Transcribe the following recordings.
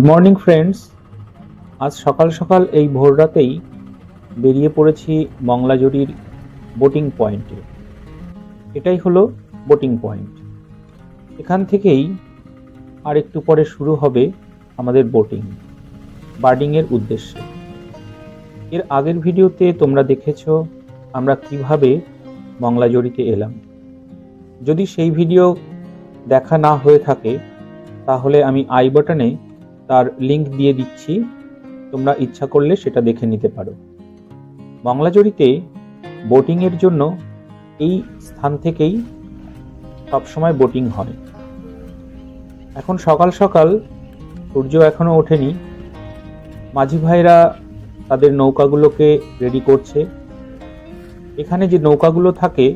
Good morning friends আজ সকাল সকাল এই ভোর রাতেই বেরিয়ে পড়েছি মংলাজুরির বোটিং পয়েন্টে এটাই হলো বোটিং পয়েন্ট এখান থেকেই আর একটু পরে শুরু হবে আমাদের বোটিং বার্ডিংয়ের উদ্দেশ্যে। এর আগের ভিডিওতে তোমরা দেখেছ আমরা কীভাবে মংলাজুরিতে এলাম। যদি সেই ভিডিও দেখা না হয়ে থাকে, তাহলে আমি আই বাটনে তার লিংক দিয়ে দিচ্ছি। তোমরা ইচ্ছা করলে সেটা দেখে নিতে পারো। বাংলাজড়িতে বোটিংয়ের জন্য এই স্থান থেকেই সবসময় বোটিং হয়। এখন সকাল সকাল সূর্য এখনও ওঠেনি। মাঝি ভাইরা তাদের নৌকাগুলোকে রেডি করছে। এখানে যে নৌকাগুলো থাকে,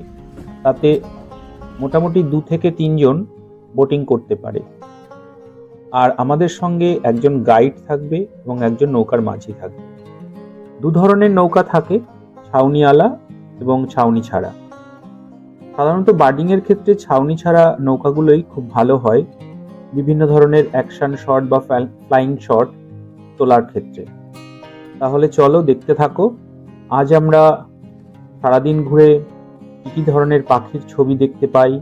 তাতে মোটামুটি দু থেকে তিনজন বোটিং করতে পারে। আর আমাদের সঙ্গে একজন গাইড থাকবে এবং একজন নৌকার মাঝি থাকবে। দু ধরনের নৌকা থাকে ছাউনিওয়ালা এবং ছাউনি ছাড়া। সাধারণত বার্ডিং এর ক্ষেত্রে ছাউনি ছাড়া নৌকাগুলোই খুব ভালো হয়, বিভিন্ন ধরনের অ্যাকশন শট বা ফ্লাইং শট তোলার ক্ষেত্রে। তাহলে চলো দেখতে থাকো, আজ আমরা সারাদিন ঘুরে কী কী ধরনের পাখির ছবি দেখতে পাই,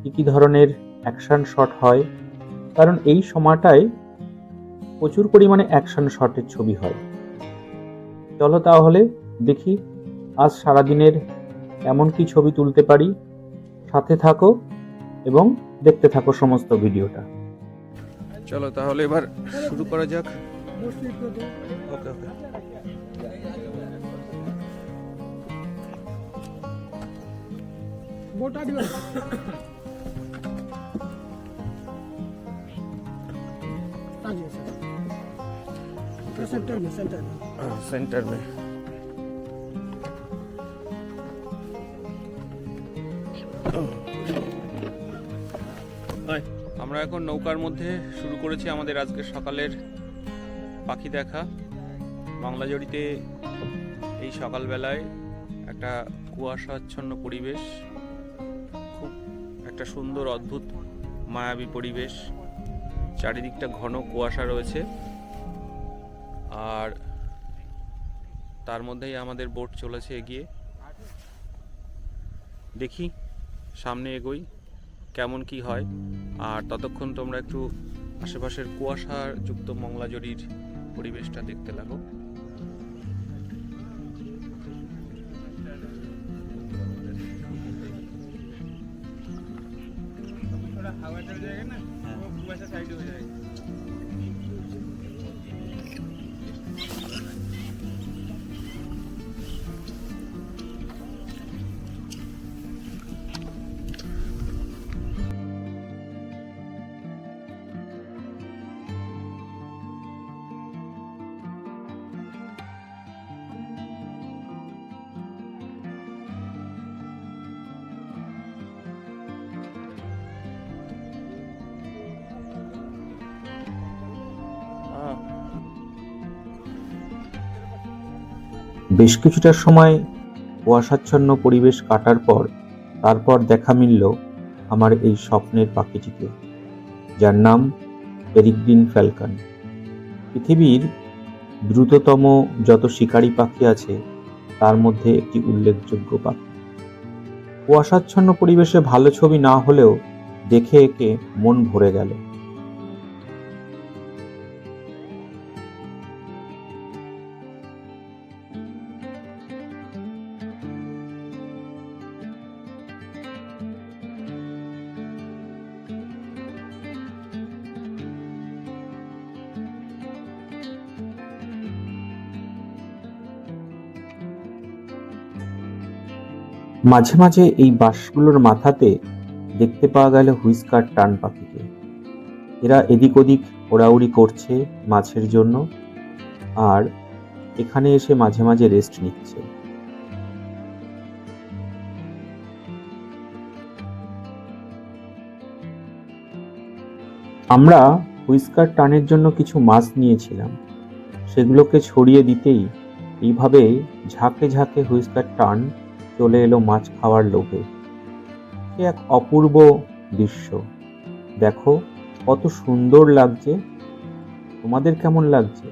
কী কী ধরনের অ্যাকশন শট হয় কারণ এই সময়টায় প্রচুর পরিমাণে অ্যাকশন শটের ছবি হয়। চলো তাহলে দেখি আজ সারাদিনের এমন কি ছবি তুলতে পারি। সাথে থাকো এবং দেখতে থাকো সমস্ত ভিডিওটা। চলো তাহলে এবার শুরু করা যাক। Okay okay. सर सेंटर में सेंटर में सेंटर में আমরা এখন নৌকার মধ্যে শুরু করেছি আমাদের আজকে সকালের পাখি দেখা বাংলাজড়িতে এই সকালবেলায় একটা কুয়াশাচ্ছন্ন পরিবেশ খুব একটা সুন্দর অদ্ভুত মায়াবী পরিবেশ চারিদিকটা ঘন কুয়াশা রয়েছে আর তার মধ্যেই আমাদের বোট চলেছে এগিয়ে। দেখি, সামনে এগোই, কেমন কি হয়। আর ততক্ষণ তোমরা একটু আশেপাশের কুয়াশার যুক্ত মংলাজরির পরিবেশটা দেখতে লাগো। হাওয়া চলে যায় না কুয়াশা সাইড হয়ে। যায় বেশ কিছুটা সময় কুয়াশাচ্ছন্ন পরিবেশ কাটার পর তারপর দেখা মিলল আমার এই স্বপ্নের পাখিটিকে, যার নাম পেরিগ্রিন ফ্যালকান। পৃথিবীর দ্রুততম যত শিকারী পাখি আছে, তার মধ্যে একটি উল্লেখযোগ্য পাখি। কুয়াশাচ্ছন্ন পরিবেশে ভালো ছবি না হলেও দেখে একে মন ভরে গেল। মাঝে মাঝে এই বাঁশগুলোর মাথাতে দেখতে পাওয়া গেল হুইস্কার টান পাখিকে। এরা এদিক ওদিক ওড়াউড়ি করছে মাছের জন্য আর এখানে এসে মাঝে মাঝে রেস্ট নিচ্ছে। আমরা হুইস্কার টানের জন্য কিছু মাছ নিয়েছিলাম। সেগুলোকে ছড়িয়ে দিতেই এইভাবে ঝাঁকে ঝাঁকে হুইস্কার টান চলে এলো মাছ খাওয়ার লোভে। সে এক অপূর্ব দৃশ্য। দেখো, কত সুন্দর লাগছে। তোমাদের কেমন লাগছে?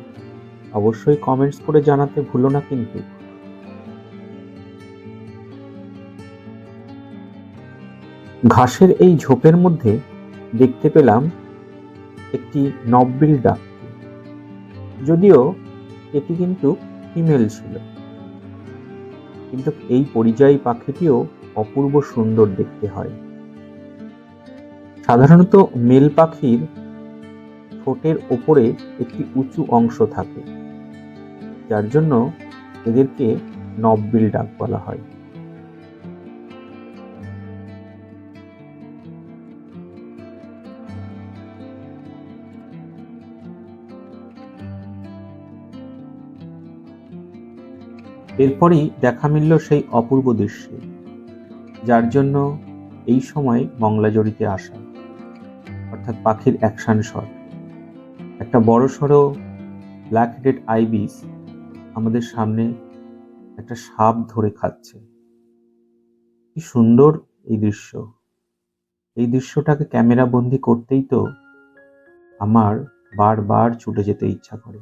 অবশ্যই কমেন্টস করে জানাতে ভুলো না কিন্তু। ঘাসের এই ঝোপের মধ্যে দেখতে পেলাম একটি নববিল ডাক। যদিও এটি কিন্তু ফিমেল ছিল। কিন্তু এই পরিযায়ী পাখিটিও অপূর্ব সুন্দর দেখতে হয়। সাধারণত মেল পাখির ঠোঁটের ওপরে একটি উঁচু অংশ থাকে, যার জন্য এদেরকে নববিল ডাক বলা হয়। এরপরই দেখা মিলল সেই অপূর্ব দৃশ্যে, যার জন্য এই সময় মংলাজড়িতে আসা, অর্থাৎ পাখির অ্যাকশন শট। একটা বড় সড়ো ব্ল্যাক হেডেড আইবিস আমাদের সামনে একটা সাপ ধরে খাচ্ছে। কি সুন্দর এই দৃশ্য। এই দৃশ্যটাকে ক্যামেরা বন্দি করতেই তো আমার বারবার ছুটে যেতে ইচ্ছা করে।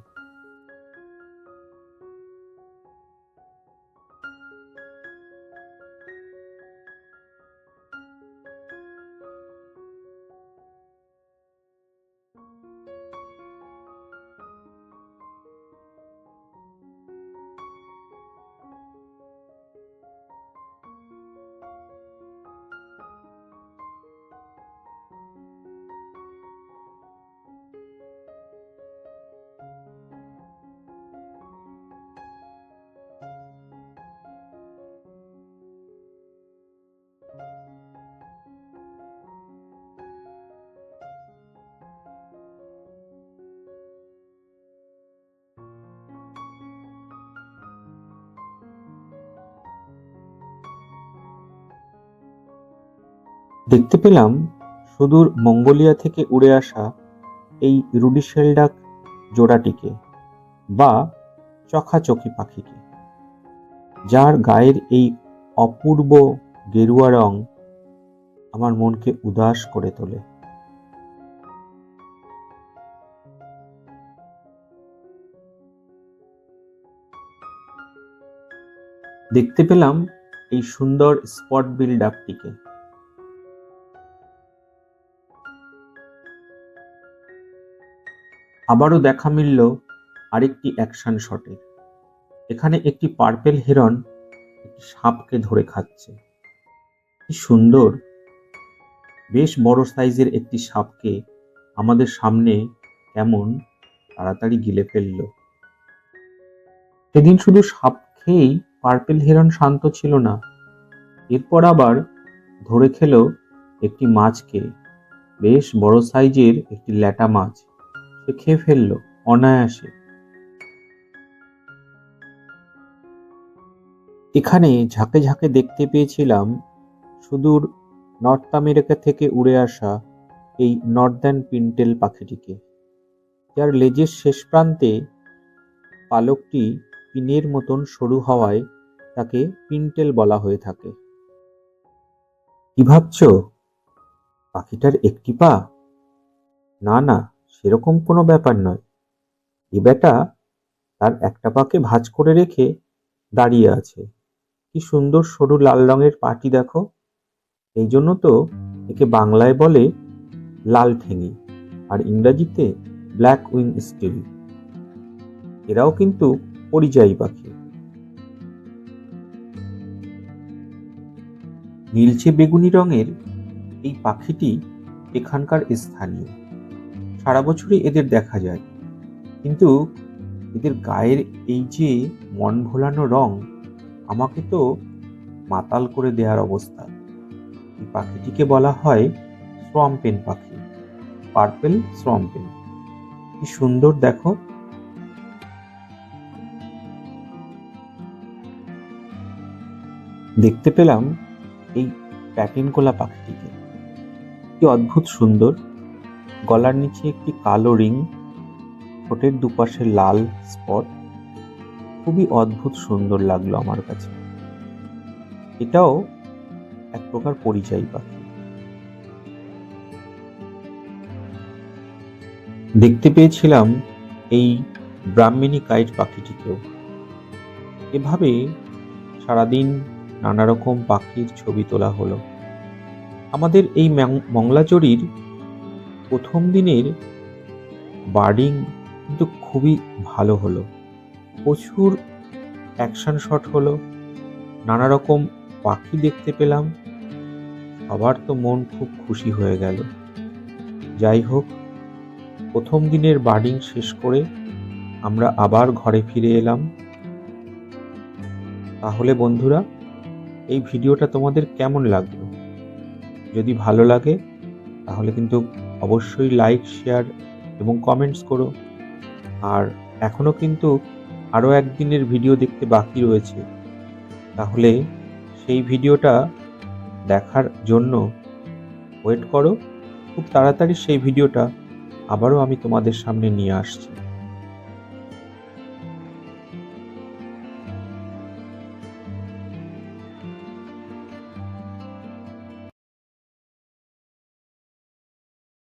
দেখতে পেলাম সুদূর মঙ্গোলিয়া থেকে উড়ে আসা এই রুডিশেলডাক জোড়াটিকে বা চখাচকি পাখিকে, যার গায়ের এই অপূর্ব গেরুয়া রং আমার মনকে উদাস করে তোলে। দেখতে পেলাম এই সুন্দর স্পট বিল ডাকটিকে আবারও দেখা মিলল আরেকটি অ্যাকশন শটে। এখানে একটি পার্পেল হেরন একটি সাপকে ধরে খাচ্ছে। কি সুন্দর! বেশ বড় সাইজের একটি সাপকে আমাদের সামনে কেমন তাড়াতাড়ি গিলে ফেলল। সেদিন শুধু সাপ খেয়েই পার্পেল হেরন শান্ত ছিল না। এরপর আবার ধরে খেলো একটি মাছকে। বেশ বড় সাইজের একটি ল্যাটা মাছ। সে খেয়ে ফেলল, অনায়াসে। এখানে ঝাঁকে ঝাঁকে দেখতে পেয়েছিলাম সুদূর নর্থ আমেরিকা থেকে উড়ে আসা এই নর্দার্ন পিন্টেল পাখিটিকে। যার লেজের শেষ প্রান্তে পালকটি পিনের মতন সরু হওয়ায় তাকে পিন্টেল বলা হয়ে থাকে। কি ভাবছ? পাখিটার একটি পা? না না সেরকম কোনো ব্যাপার নয়। এ বেটা তার একটা পাকে ভাঁজ করে রেখে দাঁড়িয়ে আছে। কি সুন্দর সরু লাল রঙের পাটি দেখো। এই জন্য তো একে বাংলায় বলে লাল ঠেঙি আর ইংরাজিতে ব্ল্যাক উইং স্টিল। এরাও কিন্তু পরিযায়ী পাখি। নীলচে বেগুনি রঙের এই পাখিটি এখানকার স্থানীয়। সারা বছরই এদের দেখা যায়। কিন্তু এদের গায়ের এই যে মন ভোলানো রং, আমাকে তো মাতাল করে দেওয়ার অবস্থা। এই পাখিটিকে বলা হয় সোয়াম্পেন পাখি। পার্পেল সোয়াম্পেন কি সুন্দর, দেখো। দেখতে পেলাম এই প্যাটিন কোলা পাখিটিকে। কি অদ্ভুত সুন্দর। গলার নিচে একটি কালো রিং, ঠোঁটের দুপাশে লাল স্পট। খুবই অদ্ভুত সুন্দর লাগল আমার কাছে। এটাও এক প্রকার পরিযায়ী পাখি। দেখতে পেয়েছিলাম এই ব্রাহ্মিণী কাইট পাখিটিকেও। এভাবে সারাদিন নানা রকম পাখির ছবি তোলা হলো। আমাদের এই মংলাচড়ির প্রথম দিনের বার্ডিং কিন্তু খুবই ভালো হলো। প্রচুর অ্যাকশন শট হলো। নানা রকম পাখি দেখতে পেলাম। আবার তো মন খুব খুশি হয়ে গেল। যাই হোক, প্রথম দিনের বার্ডিং শেষ করে আমরা আবার ঘরে ফিরে এলাম। তাহলে বন্ধুরা, এই ভিডিওটা তোমাদের কেমন লাগল? যদি ভালো লাগে, তাহলে কিন্তু অবশ্যই লাইক শেয়ার এবং কমেন্টস করো। আর এখনও কিন্তু আরও একদিনের ভিডিও দেখতে বাকি রয়েছে। তাহলে সেই ভিডিওটা দেখার জন্য ওয়েট করো। খুব তাড়াতাড়ি সেই ভিডিওটা আবারও আমি তোমাদের সামনে নিয়ে আসছি।